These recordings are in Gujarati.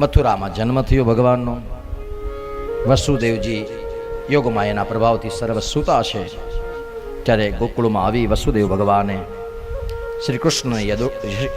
મથુરામાં જન્મ થયો ભગવાનનો. વસુદેવજી યોગમાયાના પ્રભાવથી સર્વ સૂતા છે ત્યારે ગોકુળમાં આવી વસુદેવ ભગવાને શ્રી કૃષ્ણને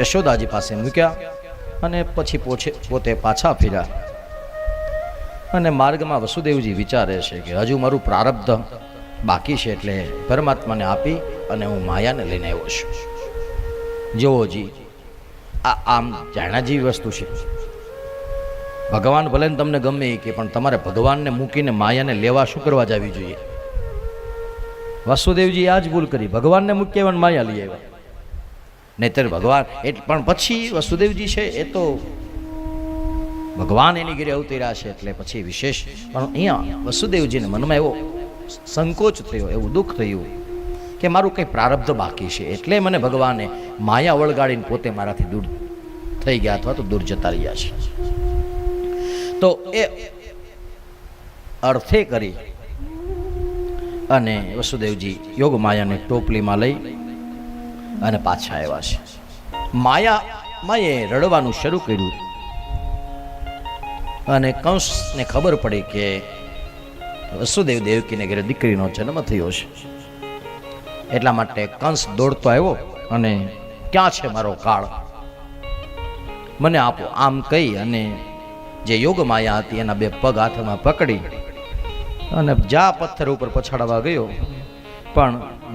યશોદાજી પાસે મૂક્યા અને પછી પોછે પોતે પાછા ફર્યા. અને માર્ગમાં વસુદેવજી વિચારે છે કે હજુ મારું પ્રારબ્ધ બાકી છે એટલે પરમાત્માને આપી અને હું માયાને લઈને આવ્યો છું. જોવો જી, આ આમ જાણ્યા જેવી વસ્તુ છે. ભગવાન ભલે ને તમને ગમે એ કે, પણ તમારે ભગવાનને મૂકીને માયાને લેવા શું કરવા જવી જોઈએ? વાસુદેવજી આ જ ભૂલ કરી. ભગવાનને મૂકી આવ્યા માયા લઈ આવ્યા. નહીતર ભગવાન એટલે પણ પછી વસુદેવજી છે, એ તો ભગવાન એની ઘરે અવતર્યા છે, એટલે પછી વિશેષ. પણ અહીંયા વસુદેવજીને મનમાં એવો સંકોચ થયો, એવું દુઃખ થયું કે મારું કંઈ પ્રારબ્ધ બાકી છે. એટલે મને ભગવાને માયા વળગાડીને પોતે મારાથી દૂર થઈ ગયા અથવા તો દૂર જતા રહ્યા છે. તો એ અર્થે કરી. અને વસુદેવજી યોગ માયાને ટોપલીમાં લઈ અને પાછા આવ્યા છે. માયા માએ રડવાનું શરૂ કર્યું. અને કંસને ખબર પડી કે વસુદેવ દેવકીને ઘરે દીકરીનો જન્મ થયો છે. એટલા માટે કંસ દોડતો આવ્યો અને, ક્યાં છે મારો કાળ? મને આપો, આમ કહી અને જે યોગ માયા હતી, એના બે પગ હાથમાં પકડી અને જા પથ્થર ઉપર પછાડવા ગયો. પણ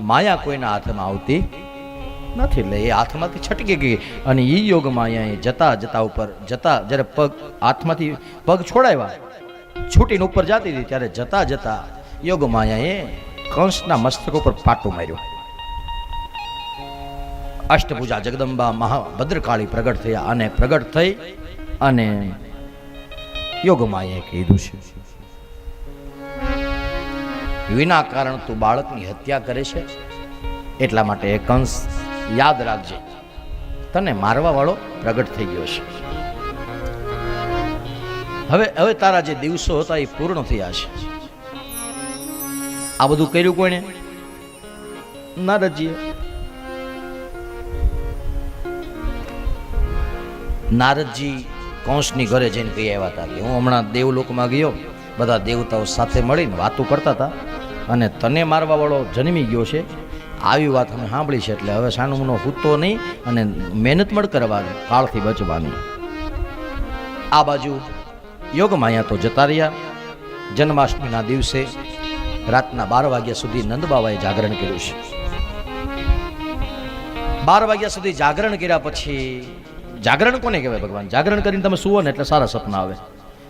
માયા કોઈના હાથમાં આવતી નથી. એટલે એ હાથમાંથી છટકી ગઈ અને એ યોગ માયાએ જતા જતા ઉપર જતા જ્યારે પગ હાથમાંથી પગ છોડાવ્યા, છૂટીને ઉપર જતી હતી, ત્યારે જતા જતા યોગ માયાએ કંસના મસ્તક ઉપર પાટું માર્યું. અષ્ટભુજા જગદંબા મહાભદ્રકાળી પ્રગટ થયા અને પ્રગટ થઈ અને યોગમાએ કીધું છે. વિના કારણ તું બાળકની હત્યા કરે છે? એટલા માટે એ કંસ યાદ રાખજે. તને મારવા વાળો પ્રગટ થઈ ગયો છે. હવે હવે તારા જે દિવસો હતા એ પૂર્ણ થયા છે. આ બધું કર્યું કોને નારદજીએ. નારદજી કંસની ઘરે જઈને કહી આવ્યા હતા કે હું હમણાં દેવલોકમાં ગયો, બધા દેવતાઓ સાથે મળીને વાતો કરતા હતા અને તને મારવાવાળો જન્મી ગયો છે. આવી વાત અમે સાંભળી છે એટલે હવે સાનુમનો હૂતો નહીં અને મહેનત મળ કરવાની કાળથી બચવાની. આ બાજુ યોગમાયા તો જતા રહ્યા. જન્માષ્ટમીના દિવસે રાતના બાર વાગ્યા સુધી નંદબાવાએ જાગરણ કર્યું છે. બાર વાગ્યા સુધી જાગરણ કર્યા પછી જાગરણ કોને કહેવાય ભગવાન? જાગરણ કરીને તમે સુવો ને એટલે સારા સપના આવે.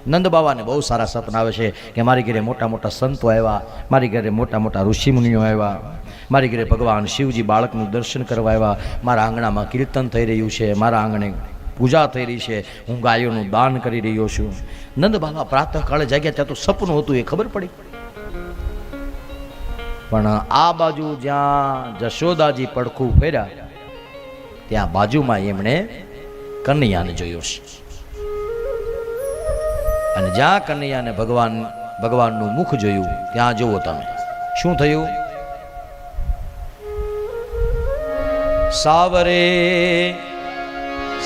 નંદ બાબાને બહુ સારા સપના આવે છે કે મારી ઘરે મોટા મોટા સંતો આવ્યા, મારી ઘરે મોટા મોટા ઋષિમુનિઓ આવ્યા, મારી ઘરે ભગવાન શિવજી બાળકનું દર્શન કરવા આવ્યા, મારા આંગણામાં કીર્તન થઈ રહ્યું છે, મારા આંગણે પૂજા થઈ રહી છે, હું ગાયોનું દાન કરી રહ્યો છું. નંદ બાબા પ્રાતઃકાળે જાગ્યા, ત્યાં તો સપનું હતું, એ ખબર પડી. પણ આ બાજુ જ્યાં જશોદાજી પડખું ફેર્યા ત્યાં બાજુમાં એમણે કનૈયાને જોયો છે અને જ્યાં કનૈયાને ભગવાન, ભગવાનનું મુખ જોયું, ત્યાં જુઓ તમે. શું થયું? સાવરે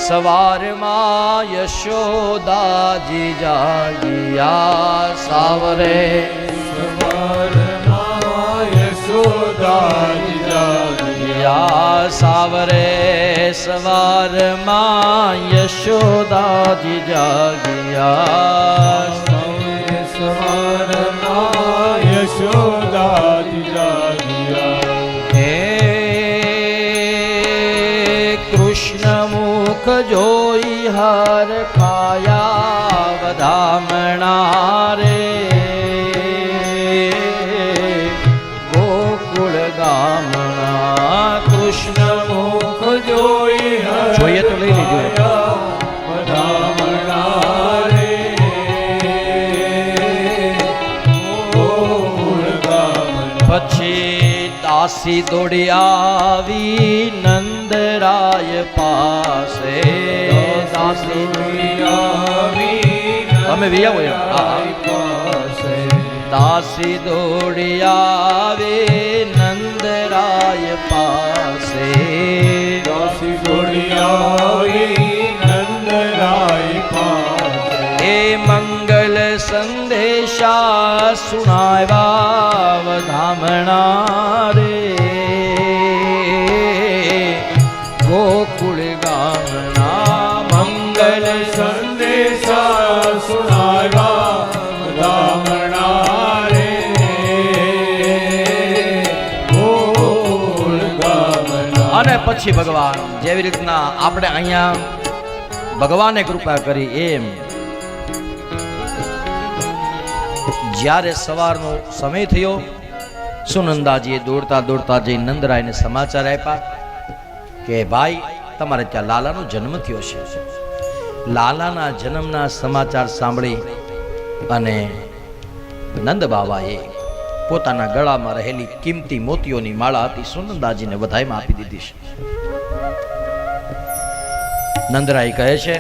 સવારમાં યશોદાજી જાગિયા. સાવરે યા સાવરે સવારમાં યશોદાજી જાગિયા જોઈએ તો લઈ લીધું પછી દાસી દોડી આવી નંદરાય પાસે. દાસી તમે વિયાવો એમ. હા. દાસી દોડી આવે નંદરાય પાસે. પછી ભગવાન, જેવી રીતના આપણે અહીંયા ભગવાને કૃપા કરી એમ. જ્યારે સવારનો સમય થયો, સુનંદાજીએ દોડતા દોડતા જઈ નંદરાયને સમાચાર આપ્યા કે, ભાઈ, તમારે ત્યાં લાલાનો જન્મ થયો છે. લાલાના જન્મના સમાચાર સાંભળી અને નંદ બાબાએ પોતાના ગળામાં રહેલી કિંમતી મોતીઓની માળા આપી સુનંદાજીને વધાઈમાં આપી દીધી છે. નંદરાય કહે છે,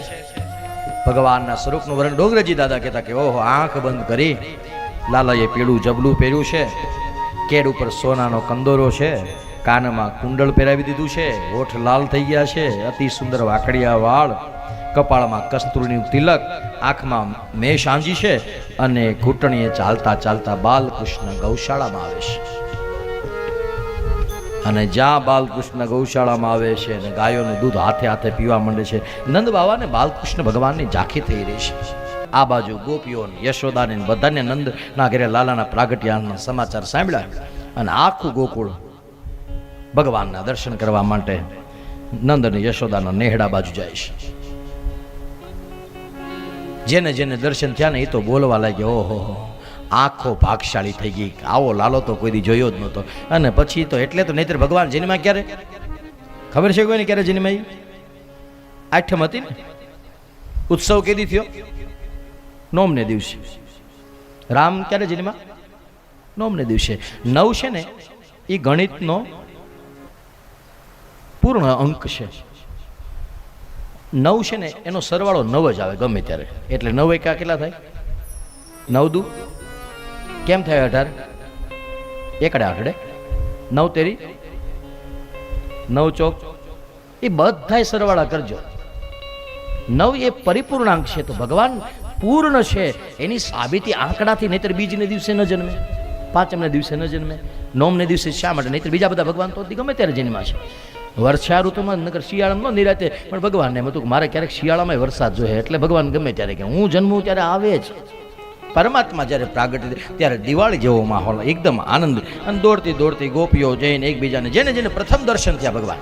ભગવાનના સ્વરૂપનું વર્ણન ડોંગરજી દાદા કહેતા કે, ઓહો, આંખ બંધ કરી લાલાએ પીળું જબલું પહેર્યું છે, કેડ ઉપર સોનાનો કંદોરો છે, કાનમાં કુંડળ પહેરાવી દીધું છે, હોઠ લાલ થઈ ગયા છે, અતિ સુંદર વાકડિયા વાળ કપાળમાં કસ્તુરીનું તિલક, આંખમાં મેષ આંજી છે અને ઘૂંટણીએ ચાલતા ચાલતા બાલકૃષ્ણ ગૌશાળામાં આવે છે. અને જ્યાં બાલકૃષ્ણ ગૌશાળામાં આવે છે અને ગાયોનું દૂધ હાથે હાથે પીવા માંડે છે, નંદ બાવાને બાલકૃષ્ણ ભગવાનની ઝાંખી થઈ રહી છે. આ બાજુ ગોપીઓને યશોદાને બધાને નંદના ઘરે લાલાના પ્રાગટ્યાના સમાચાર સાંભળ્યા અને આખું ગોકુળ ભગવાનના દર્શન કરવા માટે નંદ અને યશોદાના નેહડા બાજુ જાય છે. જેને જેને દર્શન થયા ને એ તો બોલવા લાગ્યો, ઓહો આંખો ભાગશાળી થઈ ગઈ. આવો લાલો તો કોઈ દી જોયો જ નહોતો. અને પછી તો એટલે તો નહીતર ભગવાન જન્મા ક્યારે? ખબર છે કોઈને ક્યારે જન્માઈ આઠમ હતી ને? ઉત્સવ કેદી થયો? નોમને દિવસે. રામ ક્યારે જન્મા નોમને દિવસે. નવ છે ને એ ગણિતનો પૂર્ણ અંક છે. નવ છે ને, એનો સરવાળો નવ જ આવે ગમે ત્યારે. એટલે નવ એકા કેટલા થાય? નવ દુ? કેમ થાય અઢાર? એકડે આઠડે. નવ તેરી? નવ ચોક? એ બધાય સરવાળા કરજો. નવ એ પરિપૂર્ણાંક છે, તો ભગવાન પૂર્ણ છે. એની સાબિતી આંકડાથી, નહીતર બીજને દિવસે ન જન્મે. પાંચમને દિવસે ન જન્મે. નોમને દિવસે શા માટે? નહીતર બીજા બધા ભગવાન તો ગમે ત્યારે જન્મા છે વર્ષા ઋતુમાં નગર શિયાળામાં નિરાતે. પણ ભગવાનને એમ હતું કે મારે ક્યારેક શિયાળામાં વરસાદ જોઈએ, એટલે ભગવાન ગમે ત્યારે કે હું જન્મું ત્યારે આવે જ. પરમાત્મા જ્યારે પ્રાગટ ત્યારે દિવાળી જેવો માહોલ, એકદમ આનંદ. અને દોડતી દોડતી ગોપીઓ જઈને એકબીજાને જેને જેને પ્રથમ દર્શન થયા ભગવાન.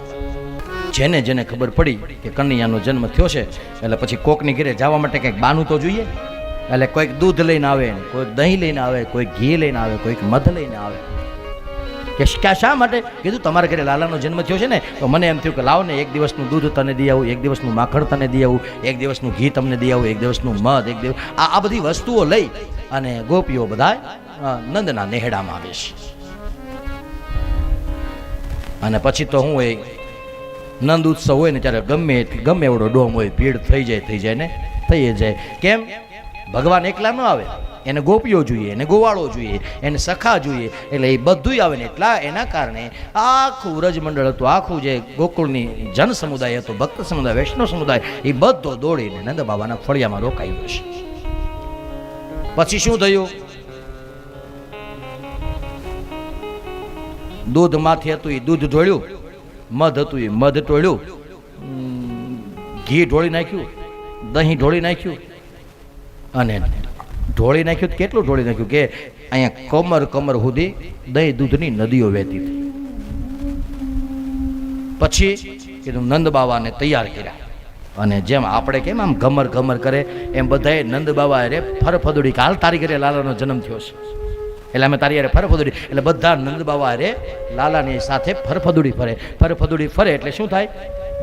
જેને જેને ખબર પડી કે કનૈયાનો જન્મ થયો છે, એટલે પછી કોકની ઘરે જવા માટે કંઈક બાનું તો જોઈએ. એટલે કોઈક દૂધ લઈને આવે, કોઈક દહીં લઈને આવે, કોઈક ઘી લઈને આવે, કોઈક મધ લઈને આવે. કે ક્યાં શા માટે? કીધું, તમારા ઘરે લાલાનો જન્મ થયો છે ને, તો મને એમ થયું કે લાવો ને એક દિવસનું દૂધ તને દઈ આવું, એક દિવસનું માખણ તને દઈ આવું, એક દિવસનું ઘી તમને દઈ આવું, એક દિવસનું મધ, એક દિવસ આ આ બધી વસ્તુઓ લઈ અને ગોપીઓ બધા નંદના નેહડામાં આવે છે. અને પછી તો હું એ નંદ ઉત્સવ હોય ને, ત્યારે ગમે ગમે એવડો ડોમ હોય, ભીડ થઈ જાય થઈ જાય ને, થઈ જાય. કેમ? ભગવાન એકલા ન આવે. એને ગોપીઓ જોઈએ, એને ગોવાળો જોઈએ, એને સખા જોઈએ, એટલે એ બધુંય આવે ને એટલા એના કારણે આખું વ્રજમંડળ હતું, આખું જે ગોકુળની જન સમુદાય હતો, ભક્ત સમુદાય, વૈષ્ણવ સમુદાય, એ બધો દોડીને નંદ બાબાના ફળિયામાં રોકાયું છે પછી શું થયું? દૂધમાંથી હતું એ દૂધ ઢોળ્યું, મધ હતું એ મધ ટોળ્યું ઘી ઢોળી નાખ્યું, દહીં ઢોળી નાખ્યું, અને ઢોળી નાખ્યું? કેટલું ઢોળી નાખ્યું કે અહીંયા કમર કમર સુધી દહીં દૂધની નદીઓ વહેતી હતી. પછી કીધું, નંદ બાવાને તૈયાર કર્યા. અને જેમ આપણે કેમ આમ ઘમર ઘમર કરે, એમ બધાએ નંદ બાબા અરે ફરફદોડી કાલ તારી ઘરે લાલાનો જન્મ થયો છે. એટલે અમે તારી અરે ફરફદોડી, એટલે બધા નંદ બાબા અરે લાલાની સાથે ફરફદુડી ફરે. ફરફદુડી ફરે એટલે શું થાય?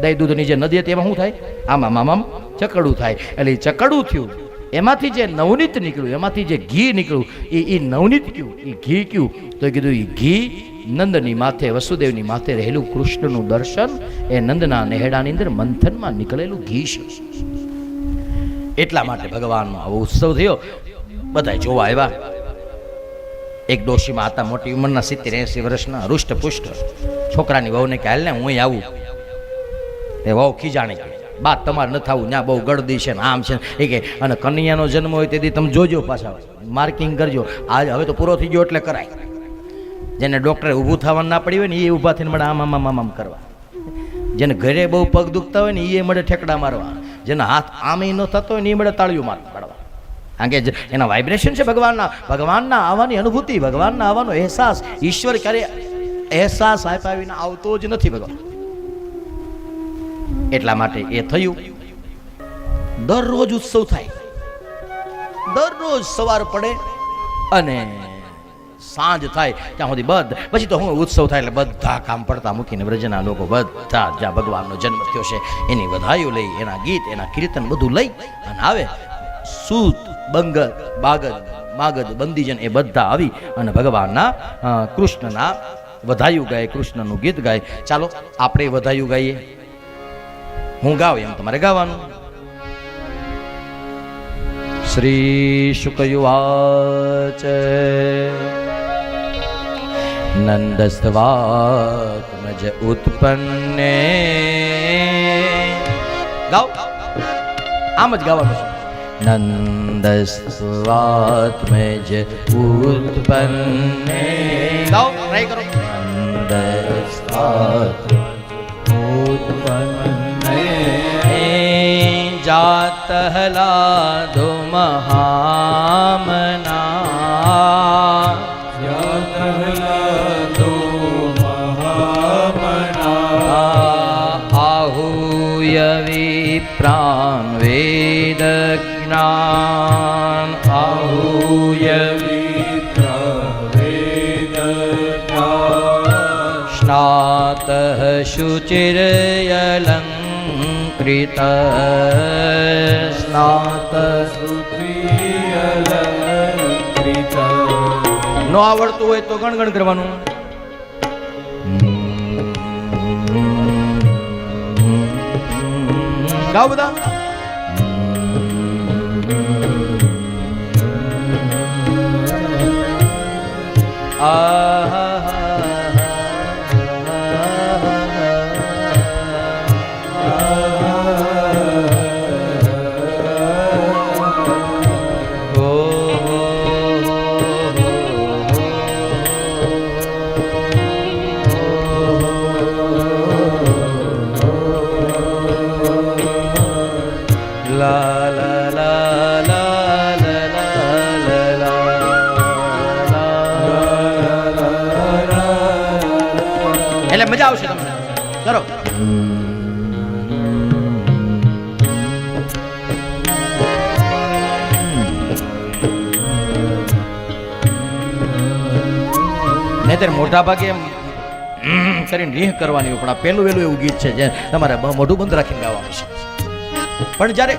દહીં દૂધની જે નદી હતી એમાં શું થાય? આમ આમ આમ ચકડું થાય. એટલે ચકડું થયું. એમાંથી જે નવનીત નીકળ્યું, એમાંથી જે ઘી નીકળ્યું, એ એ નવનીત કયું? એ ઘી કયું? તો એ કીધું એ ઘી નંદની માથે, વસુદેવની માથે રહેલું કૃષ્ણનું દર્શન, એ નંદના નેહડાની અંદર મંથનમાં નીકળેલું ઘી છે. એટલા માટે ભગવાનનો આવો ઉત્સવ થયો. બધા જોવા આવ્યા. એક ડોશીમાં હતા મોટી ઉંમરના સિત્તેર એંસી વર્ષના હૃષ્ટ પુષ્ટ છોકરાની વહુને કે, હાલ ને હું આવું. એ વહુ ખીજાણી બાત તમારે ન થવું ત્યાં બહુ ગળદી છે ને આમ છે એ કે, અને કન્યાનો જન્મ હોય તેથી તમે જોજો પાછા. માર્કિંગ કરજો. આજ હવે તો પૂરો થઈ ગયો એટલે કરાય. જેને ડૉક્ટરે ઊભું થવાનું ના પડ્યું હોય ને એ ઊભા થઈને મળે આમ આમ આમ આમ કરવા. જેને ઘરે બહુ પગ દુખતા હોય ને એ મળે ઠેકડા મારવા. જેના હાથ આમે ન થતો હોય ને એ મળે તાળીઓ માર પાડવા. કારણ કે એના વાઇબ્રેશન છે ભગવાનના. ભગવાનના આવવાની અનુભૂતિ, ભગવાનના આવવાનો અહેસાસ. ઈશ્વર ક્યારે અહેસાસ આપ્યા વિના આવતો જ નથી ભગવાન. એટલા માટે એ થયું. દરરોજ ઉત્સવ થાય. દરરોજ સવાર પડે અને સાંજ થાય. ત્યાં સુધી બધ. પછી તો હું ઉત્સવ થાય એટલે બધા કામ પડતા મૂકીને વ્રજના લોકો બધા જ્યાં ભગવાનનો જન્મ થયો છે. એની વધાઈઓ લઈ, એના ગીત, એના કીર્તન બધું લઈ અને આવે. સૂત બંગદ બાગદ, માગદ, બંદીજન એ બધા આવી અને ભગવાનના કૃષ્ણના વધાયું ગાય, કૃષ્ણનું ગીત ગાય. ચાલો, આપણે વધાયું ગાઈએ. હું ગાવ એમ તમારે ગાવાનું. શ્રી શુકયુવાચ. નંદસ્વાત્મજ ઉત્પન્ને. ગાઓ આમ જ ગાવાનું છે. નંદસ્વાત્મજ ઉત્પન્ને. ગાઓ ટ્રાય કરો. નંદસ્વાત્મજ जातहलादो महामना जातहलादो महामना आहूय विप्रां वेदज्ञान आहूय स्नातः शुचिर् પિત સ્નાત ન આવડતું હોય તો ગણગણ કરવાનું. ગાઓ બધા. આ એટલે મજા આવશે તમને. કરો. નહીતર મોટા ભાગે એમ કરીને રીહ કરવાની પણ આ પહેલું વહેલું એવું ગીત છે જે તમારે મોઢું બંધ રાખીને ગાવાનું છે. પણ જ્યારે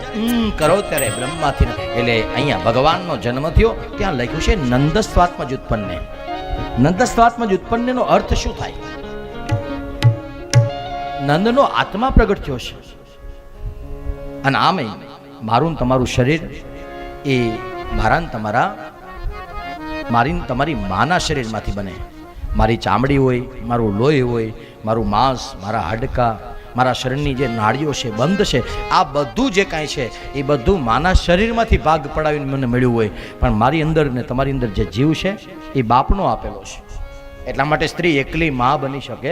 કરો ત્યારે બ્રહ્માથી એટલે અહીંયા ભગવાનનો જન્મ થયો, ત્યાં લખ્યું છે નંદસ્વાત્મજ ઉત્પન્ને. નંદસ્વાત્મજ ઉત્પન્નનો અર્થ શું થાય? નંદનો આત્મા પ્રગટ થયો છે. અને આમે મારું તમારું શરીર, એ મારા તમારા મારી તમારી માના શરીરમાંથી બને. મારી ચામડી હોય, મારું લોહી હોય, મારું માંસ, મારા હાડકા, મારા શરીરની જે નાળીઓ છે, બંધ છે, આ બધું જે કાંઈ છે, એ બધું માના શરીરમાંથી ભાગ પડાવીને મને મળ્યું હોય. પણ મારી અંદર ને તમારી અંદર જે જીવ છે, એ બાપનો આપેલો છે. એટલા માટે સ્ત્રી એકલી મા બની શકે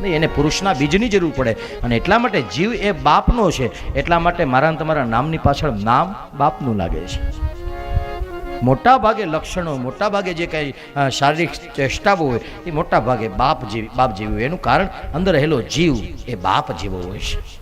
નહીં, એને પુરુષના બીજની જરૂર પડે. અને એટલા માટે જીવ એ બાપનો છે, એટલા માટે મારા તમારા નામની પાછળ નામ બાપનું લાગે છે. મોટા ભાગે લક્ષણો, મોટા ભાગે જે કંઈ શારીરિક ચેષ્ટાઓ હોય, એ મોટા ભાગે બાપ જેવી બાપ જેવી હોય. એનું કારણ અંદર રહેલો જીવ એ બાપ જેવો હોય છે.